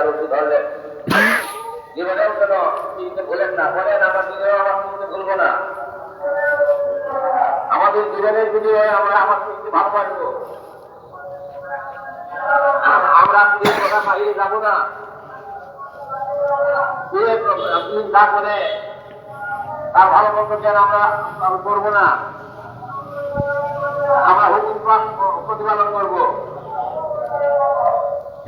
ওষুধ ধরলেন জীবনেও কেন না? বলেন, আমার জীবনেও আমার না। আমাদের জীবনের আমরা আমার আমরা কথা যাব না। করে, তার ভালো মন্দ জ্ঞান আমরা করব না। আমরা হুকুম প্রা- প্রতিপালন করব।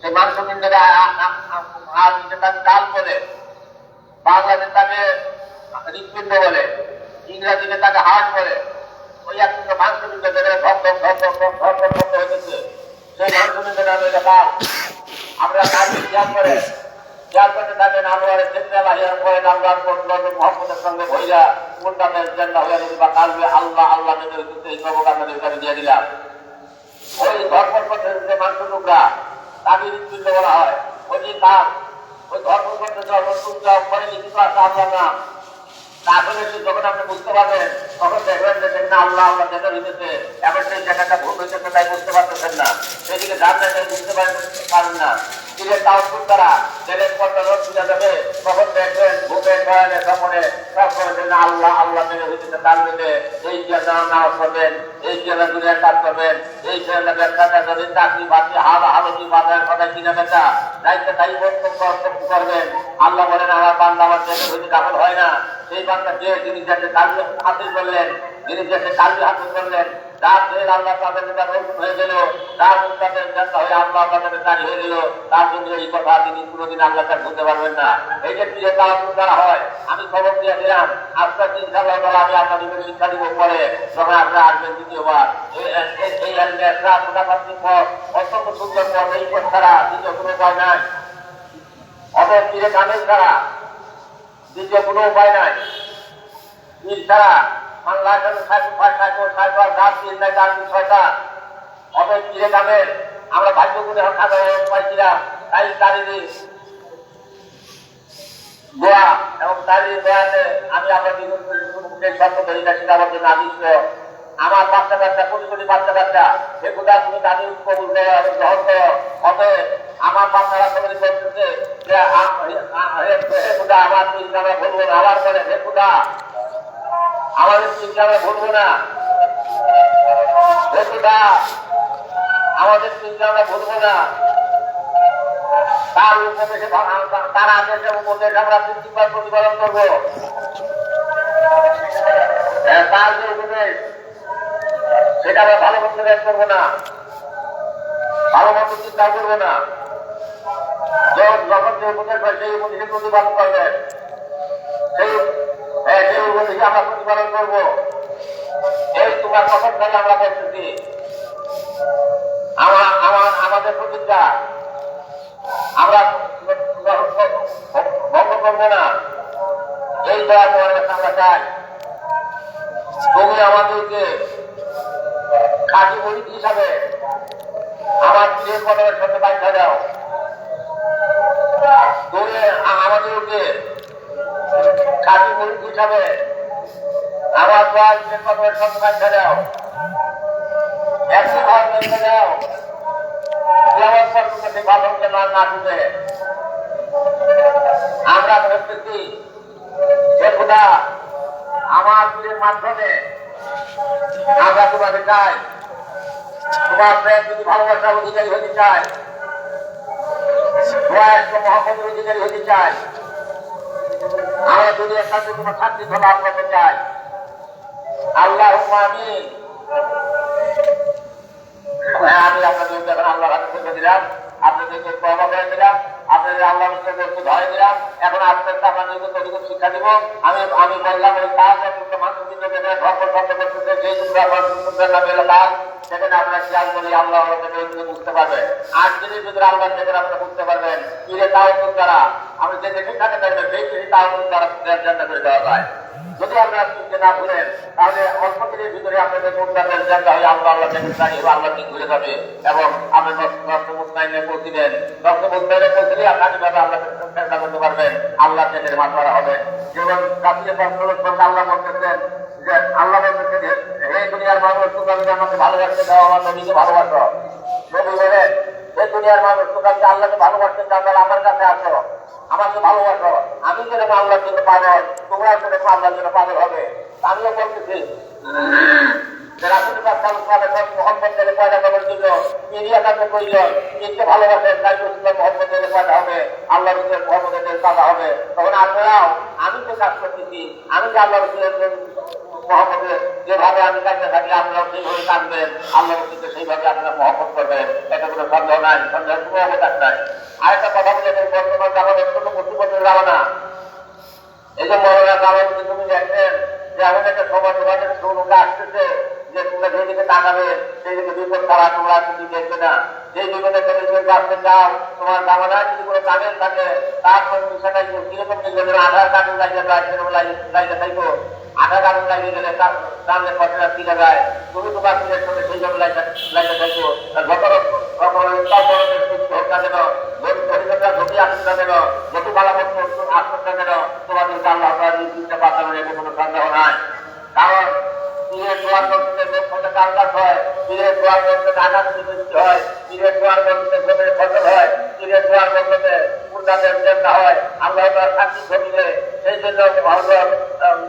সেই মানসমিন্ডারে আর তাকে ডাল বলে বাংলাতে তাকে হৃৎপিণ্ড বলে ইংরাজিতে তাকে হার্ট বলে ওই একটা মানসমিন্ডাতে ভক্ত ভক্ত ভক্ত ভক্ত হইতেছে সেই মানসমিন্ডারে আমি এটা পাল আমরা তাকে জ্ঞান করে জ্ঞান করতে থাকেন আমরা চিন্তা বাহির করে আমরা মহম্মদের সঙ্গে ভইয়া মুন্ডাদের জেন্ডা হইয়া যদি বা কালবে, আল্লাহ আল্লাহ নিজের এই নবকান্ডের দিয়ে দিলাম। ওই ধর্ম মানুষ তাকে হৃৎপিণ্ড বলা হয়। ওই যে কাজ ওই ধর্মগ্রন্থে মধ্যে ধর্ম পরে লিখিত আছে আপনার নাম তারপরে যখন আপনি বুঝতে পারবেন, তখন দেখবেন যে সেখানে আল্লাহ আল্লাহ যেটা হইতেছে এখন সেই জায়গাটা ভুল হয়েছে তাই বুঝতে পারতেছেন না। সেদিকে জানলে বুঝতে পারেন পারেন না। দিলের তাওয়াক্কুল দ্বারা দিলের পর্দা রোদ বুঝা যাবে, তখন দেখবেন ভূপের বয়ানে সমনে সব করে আল্লাহ আল্লাহ মেরে হইতেছে তার মেরে এই নাম নামাজ করবেন, এই যে না কাজ করবেন, এই যে না ব্যবসাটা করবেন চাকরি বাকরি হাল হালতি বাজার কথা কিনা বেচা দায়িত্ব তাই বক্তব্য বক্তব্য করবেন। আল্লাহ বলেন, আমার বান্দা আমার জন্য হইতে কাপড় হয় না, সেই বান্দা যে যিনি যাতে কালকে হাসিল করলেন যিনি যাতে কালকে হাসিল করলেন তার আল্লাহ তাদের হয়ে গেল তার তাদের জানতা হয়ে আল্লাহ তাদের তারি হয়ে গেল। তার জন্য এই কথা তিনি কোনোদিন আল্লাহ তার বুঝতে পারবেন না। এই যে প্রিয় তার হয়, আমি খবর দিয়ে দিলাম আপনার চিন্তা তালা আমি আপনাদের শিক্ষা দিব পরে, যখন আপনারা আসবেন দ্বিতীয়বার। এই- পর, অত্যন্ত সুন্দর পথ এই পথ ছাড়া দ্বিতীয় কোনো উপায় নাই। অতএব ফিরে কামেল ছাড়া দ্বিতীয় কোনো উপায় নাই। পীর ছাড়া বাংলার জন্য সাড়ে পাঁচ সাড়ে সাড়ে পাঁচ রাত তিন না চার দিন ছয়টা অত ফিরে যাবেন। আমরা ভাগ্য করে হঠাৎ পাইছিলাম তাই তারিনি দোয়া, এবং তারই আমি আমরা জন্য আমার বাচ্চা বাচ্চা, কোটি কোটি বাচ্চা বাচ্চা সে কোথায় তুমি তাদের কবুল গ্রহণ করো। অতএব আমার বাচ্চারা সবাই বলতেছে যে আমার চিন্তা আবার করে হে কোথা আমাদের চিন্তা আমরা বলব না। খোদা আমাদের চিন্তা আমরা বলব না। তার উপদেশে তার আদেশে উপদেশ আমরা প্রিন্সিপাল প্রতিপালন করব। তার যে উপদেশ, সেটা আমরা ভালো মতো ব্যাস করব না। ভালো মতো চিন্তা করব না। যখন যে উপদেশ হয়, সেই উপদেশে প্রতিপালন করবেন। সেই হ্যাঁ, উপদেশে এই তোমার থেকে আমরা আমাদের প্রতিজ্ঞা আমরা এই দয়া আমরা চাই তুমি আমাদেরকে খাঁটি মরিচ হিসাবে আমার যে বাচ্চা দাও। তুমি আমাদেরকে খাঁটি মরিচ হিসাবে আমার দয়া যে কদমের সাথে দাও। একশো ঘর বেঁচে দাও। আমরা ভাবতেছি যে আমার চাই। তোমার প্রেম যদি ভালোবাসার অধিকারী হতে চাই তোমার একটা মহাপদের অধিকারী হতে চাই আমরা যদি একসাথে তোমার শান্তি লাভ করতে চাই। আল্লাহ আমি হ্যাঁ, আমি আপনাদের হাতে দিলাম। আপনাদেরকে তবা করে দিলাম। আপনাদের সাথে একটু ধরে দিলাম। এখন আপনাদের শিক্ষা দিব। আমি আমি বললাম ওই কাজ মানুষ কিন্তু ধর্ম সেখানে আপনার খেয়াল করি? আল্লাহ বুঝতে পারবেন আট দিনের ভিতরে আল্লাহ থেকে আপনারা বুঝতে পারবেন, কিরে তাও দ্বারা? আপনি যে দেখে থাকে থাকবেন সেই তাও দ্বারা দেওয়া যায়। যদি আপনারা চিনতে না ভুলেন তাহলে অল্প দিনের ভিতরে আপনাদের মুদ্রাদের জায়গা হয় আল্লাহ আল্লাহ থেকে চাই আল্লাহ ঠিক ঘুরে যাবে এবং আপনি দশ মুস্তাইনে পৌঁছিলেন দশ মুস্তাইনে পৌঁছলে আপনাকে ভাবে আল্লাহ চেষ্টা করতে পারবেন আল্লাহ থেকে মাতোয়ারা হবে। যেমন কাপিয়ে আল্লাহ বলতেছেন যে, আল্লাহ বলতেছেন, হে দুনিয়ার মানুষ তুমি আমাকে ভালোবাসতে দাও আমার নবীকে ভালোবাসো। নবী বলেন হে দুনিয়ার মানুষ তুমি আল্লাহকে ভালোবাসতে চাও আমার কাছে আসো। আমাকে ভালোবাসো। আমি যেরকম আল্লাহর জন্য পাগল? তোমরা সেরকম আল্লাহর জন্য পাগল হবে? আমিও বলতেছি। কাছে আমি তো কাজ করতেছি, আমি যে আল্লাহ রসুলের মহব্বতের যেভাবে আমি কাজে থাকি, আপনারাও সেইভাবে কাঁদবেন আল্লাহ রসুলকে সেইভাবে আপনারা মহব্বত করবেন। এটা কোনো সন্দেহ নাই সন্দেহ কোনো অবকাশ নাই। আরেকটা কথা বলে বর্তমান আমাদের ছোট প্রতিবন্ধের না এই যে মহিলা কারণ তুমি দেখছেন যে এমন একটা সময় তোমাদের লোক আসতেছে যে তোমরা যেদিকে তাকাবে, সেই দিকে বিপদ ছাড়া তোমরা কিছু দেখবে না। যে বিপদে তুমি আসতে চাও, তোমার কামনা যদি কোনো কামেল থাকে তার সঙ্গে মিশাটাই কীরকম মিলবে আধার কার্ড লাগিয়ে লাগিয়ে থাকব আধার কার্ড লাগিয়ে গেলে সামনে পয়সা ফিরে যায়। তুমি তোমার ফিরে সঙ্গে সেই জন্য লাগিয়ে থাকব। যত রকম ধরনের সুস্থ হোক না কেন ধরিকতা ধরি আসুন না কেন যত বালাপত্র আসুন না কেন আল্লাহ দিতে পারবেন এতে কোনো সন্দেহ নাই। কারণ পীরের দোয়ার করতে লোকটা কালকাত পীরের দোয়ার করতে টাকা বৃষ্টি পীরের দোয়ার করতে জমির ফসল পীরের দোয়ার করতে পূর্ণাদের চেষ্টা আল্লাহ তার শান্তি ঘটিলে সেই জন্য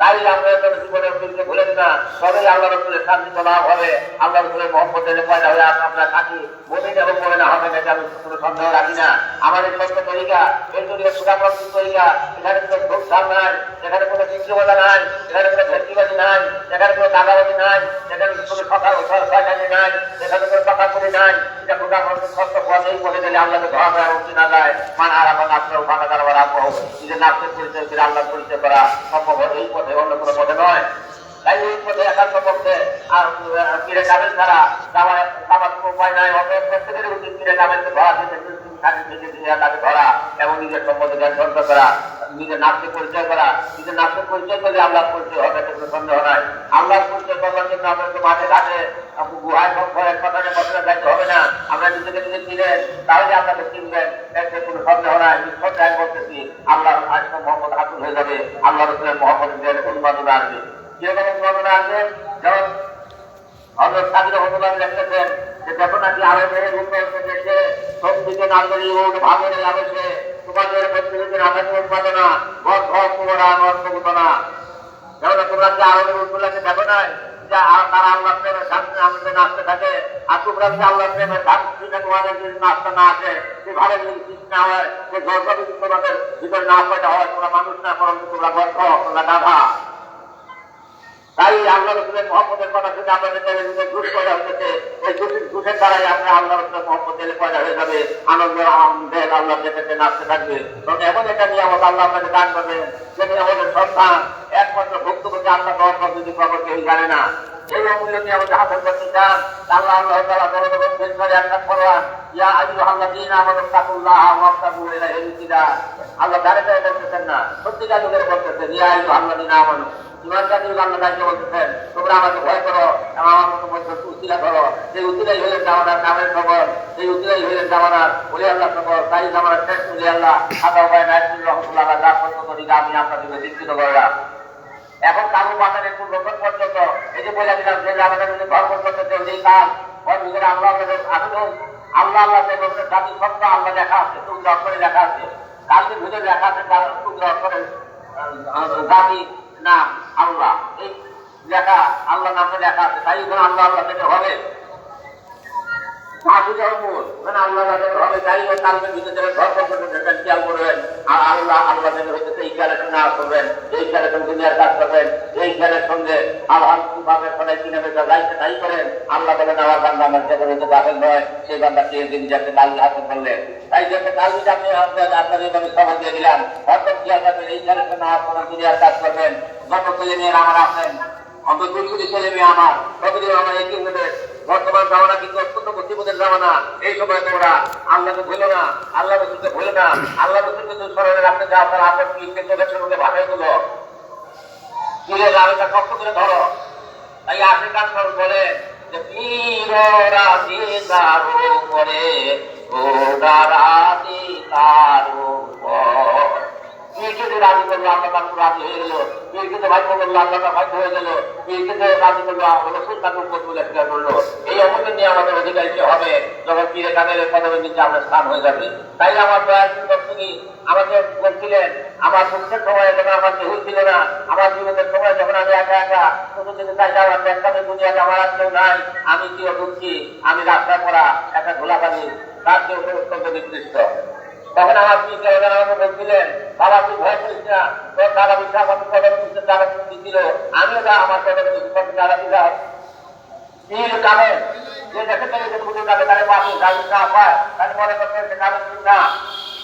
তাই আপনার কোনো জীবনের তবেই আল্লাহ শান্তি লাভ হবে। আল্লাহ রসুলের হয়ে আপনারা থাকি মনে মনে না রাখি না? আমাদের এখানে কোনো নাই, এখানে কোনো নাই, এখানে কোনো ভেন্টিবাজি নাই, এখানে কোনো দাদাবাজি নাই নাই, এখানে করি দিলে আল্লাহকে না যায় মান আর আমার নিজের নাচের পরিচয় আল্লাহ পরিচয় করা সম্ভব এই পথে। অন্য কোনো পথে নয়। তাই এই পথে একান্ত পক্ষে আর ফিরে কামেল ছাড়া যাওয়ার যাওয়ার কোনো উপায় নাই, অতএব প্রত্যেকের উচিত ফিরে কামেলকে ধরা যেতে ধরা এবং নিজের নাচকে পরিচয় করা, নিজের নাচকে পরিচয় করলে আল্লাহর পরিচয় হবে কোনো সন্দেহ নাই। আল্লাহর পরিচয় করবার জন্য আমাদেরকে মাঠে, ঘাটে গুহায় হবে না। আমরা নিজেকে নিজে তাহলে আপনাকে চিনবেন কোনো সন্দেহ করতেছি আল্লাহ মোহাম্মদ হয়ে যাবে আল্লাহ রসুলের অনুবাদনা আসবে। অনুবাদনা আসবে, যেমন হজরত যে, যখন নাকি আরবের উত্তর দেশে সব দিকে নাগরী ও ভাগরে আবেশে তোমাদের প্রতিনিধির আকাশ উৎপাদনা ঘর ঘর কুমরা নষ্ট ঘটনা যেমন তোমরা কি আরবের উৎপলাকে দেখো নাই, যে তারা আল্লাহ প্রেমের সামনে আমাদের নাচতে থাকে, আর না না যে না মানুষ না আল্লাহ রসুলের বেশ করে একটা ফরওয়ান ইয়া আজু আল্লাহ দিন আমাদের তাকুল্লাহ ওয়াক্তাবু ইলা হেলিকিদা আল্লাহ দাঁড়ে দাঁড়ে বলতেছেন না, সত্যিকার লোকের বলতেছেন, ইয়া আজু আল্লাহ দিন আমাদের আল্লাহ দায়িত্ব বলতেছেন, তোমরা আমাকে ভয় করো আমার মতো মধ্যে উচিলা করো। সেই উচিলাই হলেন জামানার নামের খবর, সেই উচিলাই হলেন জামানার বলে আল্লাহ খবর, তাই জামানার শেষ বলে আল্লাহ আদা উপায় নাইসুল রহমতুল্লাহ যা পর্যন্ত দিকে আমি আপনাদেরকে দীক্ষিত করলাম। এখন কাবু বাজারে একটু লোকন পর্যন্ত? এই যে বলে দিলাম আল্লাহ আল্লাহ আল্লাহ আল্লাহ নাম আল্লাহ। এই লেখা আল্লাহ নামে লেখা আছে তাই আল্লাহ আল্লাহ থেকে হবে বুঝাও মূল মানে আল্লাহ হবে তাই ও কালকে ভিতরে আমার সেই দিন যাতে কালকে হাতে করলেন তাই যাতে কালকে আপনি আপনার আপনার এইভাবে সমাজ দিয়ে দিলাম। অর্থাৎ কি আপনাদের এই ছেলে মেয়েরা আমার আছেন, অন্তত আমার বর্তমান জামানা কিন্তু অত্যন্ত বুদ্ধিবোধের জামানা। এই সময় তোমরা আল্লাহকে ভুলো না আল্লাহ রসুলকে ভুলো না আল্লাহ রসুলকে যদি স্মরণে রাখতে চাও তাহলে আপনার পীরকে চোখের সঙ্গে ভাষায় তুলো। পীরের লালটা কষ্ট করে ধরো। তাই আসে কান বলে যে পীররা দিদারো করে গোদারা দিদারো আমার দুঃখের সময় যখন আমার কেউ ছিল না। আমার জীবনের সময় যখন আমি একা একা যদি তাই দুনিয়াতে আমার আর কেউ নাই। আমি কি দুঃখী আমি রাস্তায় পড়া একটা ধুলাবালি, তার কেউ অত্যন্ত নির্দিষ্ট তখন আমার কি কেন আমাকে বলছিলেন বাবা তুই ভয় করিস না তোর দাদা বিশ্বাস আমাকে কদম দাদা দিচ্ছিল আমিও যা আমার কদম দিচ্ছি দাদা দিলাম নীল কালে যে দেখে থেকে যে পুজো কালে তারে পাশে গাড়ি না পায় তাকে মনে করতে সে কালে না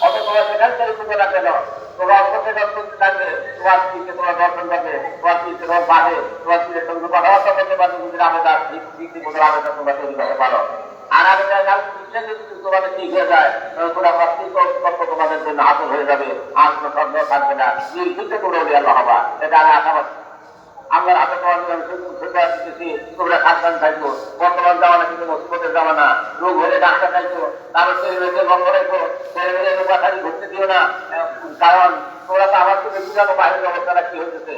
অত তোমার সেখান থেকে পুজো না কেন তোমার অল্পতে দর্শন থাকবে তোমার পিছিয়ে তোমার দর্শন করবে তোমার পিছিয়ে তোমার বাড়ে তোমার পিছিয়ে সঙ্গে কথাবার্তা করতে পারবে যদি আবেদা দিক মতো আবেদা তোমরা তৈরি করতে পারো আর যদি তোমাদের ঠিক হয়ে যায়, তাহলে তোমরা কর্ম তোমাদের জন্য হয়ে যাবে। না। নির্দিষ্ট করে আল্লাহ হবা এটা আমি আশাবাদ আমরা হাতে পাওয়া দিতেছি তোমরা সাবধান থাকব রোগ হলে ডাক্তার থাকব তারপর ছেলে মেয়েদের বন্ধ বাসায় ঘুরতে দিও না। কারণ তোমরা তো আমার থেকে বুঝাবো বাইরের অবস্থাটা কি হচ্ছে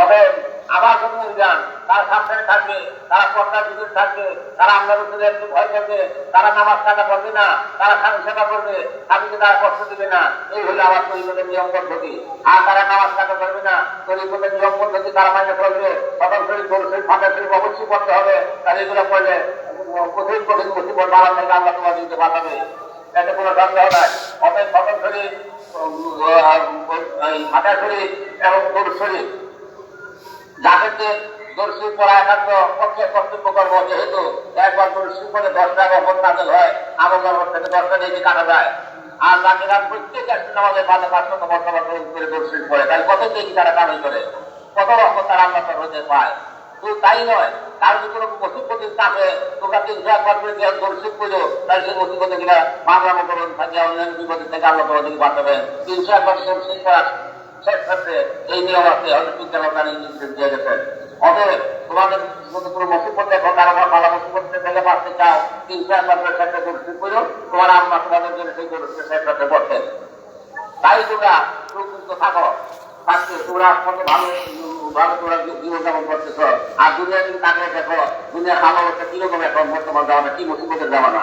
অতএব আবার যখন যান। তারা সাবধানে থাকবে, তারা পর্দা বিদ্যুৎ থাকবে, তারা আমরা রসুলে একটু ভয় করবে তারা নামাজ কাটা করবে না, তারা স্বামী সেবা করবে, স্বামীকে তারা কষ্ট দেবে না। এই হলো আমার তরিকতের নিয়ম পদ্ধতি। আর তারা নামাজ কাটা করবে না, তরিকতের নিয়ম পদ্ধতি তারা মানে করবে প্রথম শরীর গরু শরীর ফাঁকা শরীর অবশ্যই করতে হবে। তাহলে এগুলো করলে কঠিন কঠিন মুসিবত বাড়ার থেকে আল্লাহ তোমার দিতে পাঠাবে এতে কোনো সন্দেহ নাই। অতএব প্রথম শরীর ফাঁকা শরীর এবং গরু শরীর থেকে তারা শুধু তাই নয়, তার যদি কোনো মুসিবতের চাপে তোমরা তিনশো একবার করে দিয়ে দর্শক পুজো তাই সেই মুসিবতে কিনা মামলা মোকরণ থাকে, অন্যান্য বিপদের থেকে আল্লাহ তোমাদের তিনশো একবার শেষ ক্ষেত্রে এই নিয়ম আছে হয়তো ভাবনা নির্দেশ দিয়ে গেছেন। অতএব তোমাদের মধ্যে কোনো মুসিবত দেখো কারও ভালো মুসিবত থেকে বাঁচতে চাও তিনশো একবার করে চেষ্টা করতে দুনিয়া যদি কীরকম এখন বর্তমান জামানা কি মুসিবতের জামানা?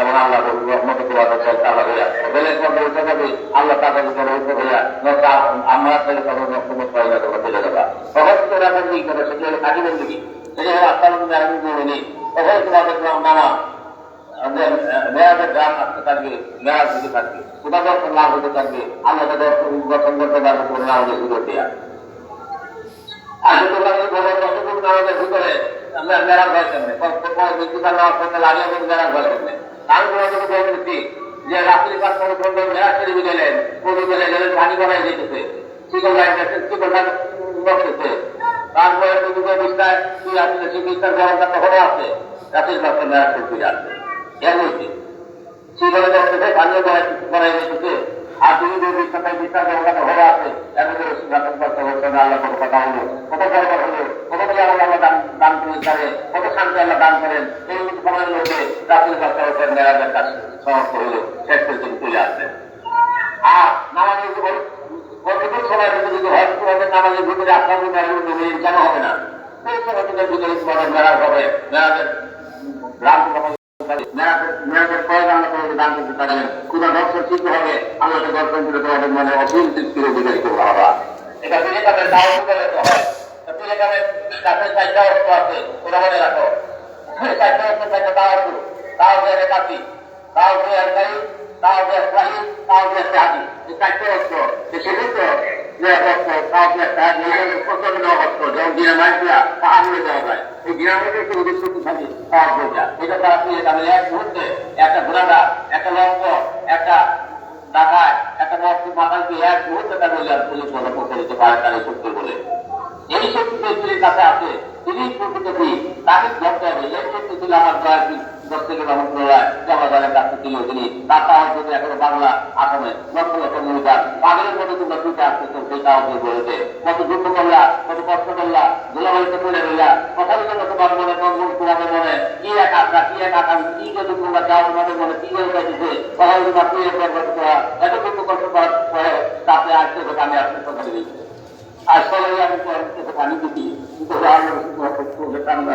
এবং আল্লাহ রহমত তোমাদের তালা হইয়া বেলের পর বলতে হবে আল্লাহ তাদের উপর হইয়া নয়তো আমরা তাহলে তাদের রহমত পাইলা তোমরা চলে যাবা। তখন তোরা কি করে, সেটি হলো কাজী বন্দী সেটি হলো আস্তাল আমি বলিনি তখন তোমাদের নামা মেয়াদের গ্রাম আসতে থাকবে, মেয়াদ থাকবে। আল্লাহ না তোমরা তার উপরে যদি বলতেছি যে রাত্রি পাঁচ করে বলবে মেরাজ শরীফে গেলেন কোনো গেলে গেলেন, পানি করাই যেতেছে চিকন লাগতেছে চিকন লাগতেছে তারপরে দুটো বিস্তার কি আছে? সেই বিস্তার এর যেতেছে আর তুমি কথা হয়ে আছে করে সিদ্ধান্ত করতে হচ্ছে না আল্লাহ কোনো কথা হলো কত দরকার হলো কত দিয়ে আল্লাহ আল্লাহ দান দান করে করে কত শান্তি আল্লাহ দান করেন এই সময়ের মধ্যে রাত্রি মেয়েরাজের কাজ সমাপ্ত হলো শেষ পর্যন্ত চলে আসবে। আর নামাজের উপর কতটুকু সময় ভিতরে যদি হয়তো তোমাদের নামাজের ভিতরে আপনার মেয়ের কেন হবে না? সেই সময় ভিতরে তোমাদের মেয়েরাজ হবে। করতে পারবেন কোন দর্শন ঠিক হবে। আল্লাহকে দর্শন করে তোমাদের মনে অসীম তৃপ্তির অধিকারী করব বাবা এটা তুমি এখানে দাও করে হয় তুমি এখানে কাছে চারটা অস্ত্র আছে, ওরা মনে রাখো। চারটা অস্ত্র চারটা তাও আছে তাও দিয়ে কাছি তাও দিয়ে আলকারি তাও দিয়ে ইসরাহি তাও দিয়ে সাহাবি এই চারটে অস্ত্র সেগুলো তো যে অস্ত্র তাও দিয়ে সাহাবি এই প্রচণ্ড অস্ত্র যেমন ডিনামাইটরা পাহাড় হয়ে যাওয়া যায়। এই ডিনামাইটের শুধু শক্তিশালী পাওয়ার হয়ে এটা তো আপনি তাহলে এক মুহূর্তে একটা ঘোড়াটা একটা লঙ্ক, একটা ঢাকায়, একটা মস্ত মাথাকে এক মুহূর্তে তার পুলিশ বলে দিতে পারে তার এই শক্তি বলে। এই শক্তি কাছে আছে, তিনি প্রকৃত তাকে ধরতে হবে। এই শক্তি ছিল আমার দয়ার থেকে রহমতুল্লাহ জবাদারের কাছে ছিল তিনি, তার বাংলা লক্ষ লক্ষ মধ্যে তোমরা আসতেছ সেই বলেছে কত দুঃখ করলা, কত কষ্ট করলা গোলাবাড়িতে পড়ে রইলা কথার জন্য তোমার মনে তোমাদের মনে। কি এক কি এক কি যদি তোমরা চাও তোমাদের মনে কি চাইতেছে কথা তোমার এত দুঃখ কষ্ট করার পরে তাতে আসতে আমি আসতে কথা আর সবাই আমি পানি দিচ্ছি কিন্তু আমরা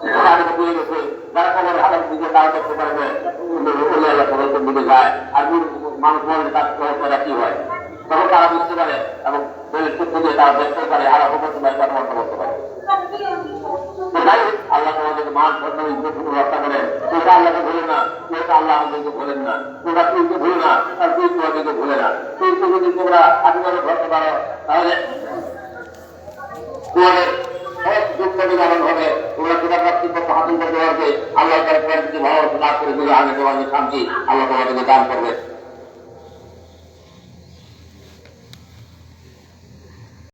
গানে দিয়ে গেছে না তুই তোমাদেরকে না তুই যদি তোমরা আশীর্বাদ ধরতে পারো সব তোমরা কর্তৃপক্ষ হাসিল করতে পারবে আল্লাহ তার করে দিলে আগে শান্তি আল্লাহ তোমাদেরকে দান করবে।